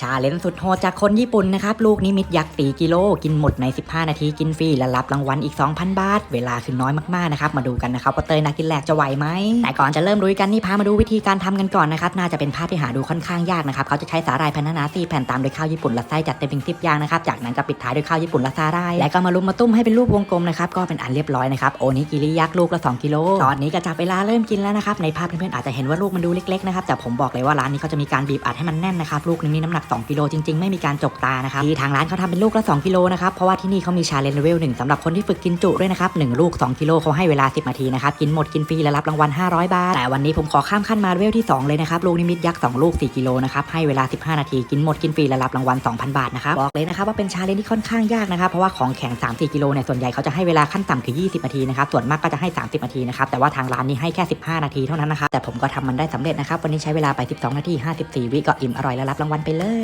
ชาเลนจ์สุดโหดจากคนญี่ปุ่นนะครับ ลูกนิมิตยักษ์4กิโล กินหมดใน 15 นาทีกินฟรี และรับรางวัลอีก 2,000 บาท เวลาคือน้อยมากๆนะครับ มาดูกันนะครับว่าเตยนักกินแหลกจะไหวไหม แต่ก่อนจะเริ่มลุยกันนี่พามาดูวิธีการทำกันก่อนนะครับ น่าจะเป็นภาพที่หาดูค่อนข้างยากนะครับ เขาจะใช้สาหร่ายแผ่นหนาๆ4แผ่นตามด้วยข้าวญี่ปุ่นและไส้จัดเต็มเป็น10อย่างนะครับ จากนั้นก็ปิดท้ายด้วยข้าวญี่ปุ่นและสาหร่ายและก็มาลุมมาตุ้มให้เป็นรูปวงกลมนะครับก็เป็นอันเรียบร้อยนะครับโอนิกิริยักษ์ลูกละ2กิโลตอนนี้ก็จับเวลาเริ่มกินแล้วนะครับในภาพเพื่อนๆอาจจะเห็นว่าลูกมันดูเล็กๆนะครับแต่ผมบอกเลยว่าร้านนี้เขาจะมีการบีบอัดให้มันแน่นนะครับลูกนึงนี่น้ำหนัก2กิโลจริงๆ ไม่มีการจกตานะครับที่ทางร้านเขาทำเป็นลูกละ2กิโลนะครับเพราะว่าที่นี่เขามีชาเลนจ์เลเวลหนึ่งสำหรับคนที่ฝึกกินจุด้วยนะครับหลูก 2กิโลเขาให้เวลา 10นาทีนะครับกินหมดกินฟรีและรับรางวัล500 บาท แต่วันนี้ผมขอข้ามขั้นมาเลเวลที่2เลยนะครับลูกนิมิตยักษ์2ลูก 4กิโลนะครับให้เวลา 15 นาทีกินหมดกินฟรีและรับรางวัล2,000 บาทนะครับบอกเลยนะครับว่าเป็นชาเลนจ์ที่ค่อนข้างยากนะครับเพราะว่าของแข็ง3-4กิโลเนี่ยส่วนใหญ่เขาจะให้เวลาขั้นต่ำคือ 20นาทีนะครับส่วนมากก็จะให้ 30นาทีนะครับแต่ว่าทางร้านนี้ให้แค่ 15 นาทีเท่านั้นนะครับแต่ผมก็ทำมันได้สำเร็จนะครับวันนี้ใช้เวลาไป 12 นาที 54 วิก็อิ่มอร่อยและรับรางวัลไปเลย